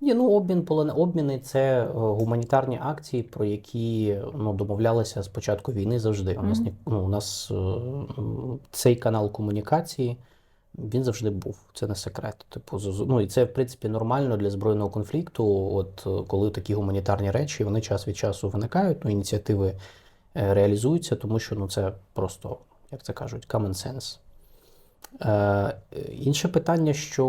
Ні, ну обмін полон... обміни це е, гуманітарні акції, про які ну, домовлялися з початку війни завжди. У нас ну, у нас е, цей канал комунікації він завжди був. Це не секрет. Типу, ну і це в принципі нормально для збройного конфлікту. От е, коли такі гуманітарні речі вони час від часу виникають, ну ініціативи реалізуються, тому що ну це просто, як це кажуть, common sense. Е, інше питання, що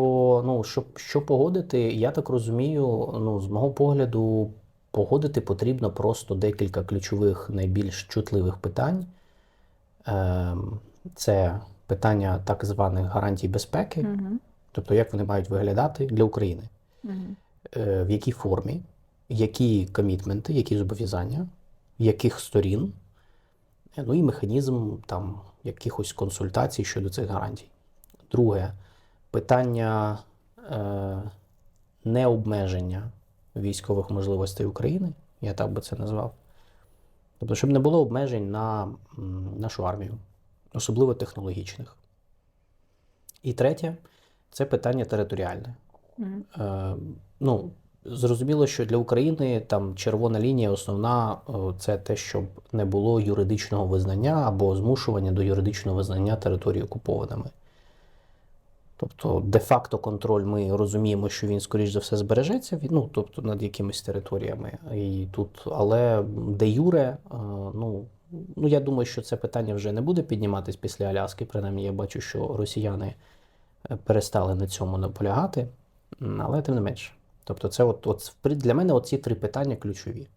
ну що, що погодити, я так розумію, ну з мого погляду, погодити потрібно просто декілька ключових найбільш чутливих питань. Е, це питання так званих гарантій безпеки, Угу. тобто як вони мають виглядати для України, Угу. е, в якій формі, які комітменти, які зобов'язання, яких сторін, ну і механізм там якихось консультацій щодо цих гарантій. Друге питання е, необмеження військових можливостей України, я так би це назвав. Тобто, щоб не було обмежень на нашу армію, особливо технологічних. І третє це питання територіальне. Угу. Е, ну, зрозуміло, що для України там червона лінія основна е, це те, щоб не було юридичного визнання або змушування до юридичного визнання території окупованими. Тобто, де-факто контроль ми розуміємо, що він, скоріш за все, збережеться ну, тобто над якимись територіями. І тут, але де юре, е, ну, ну я думаю, що це питання вже не буде підніматись після Аляски. Принаймні, я бачу, що росіяни е, перестали на цьому наполягати. Але тим не менше. Тобто, це от, от для мене оці три питання ключові.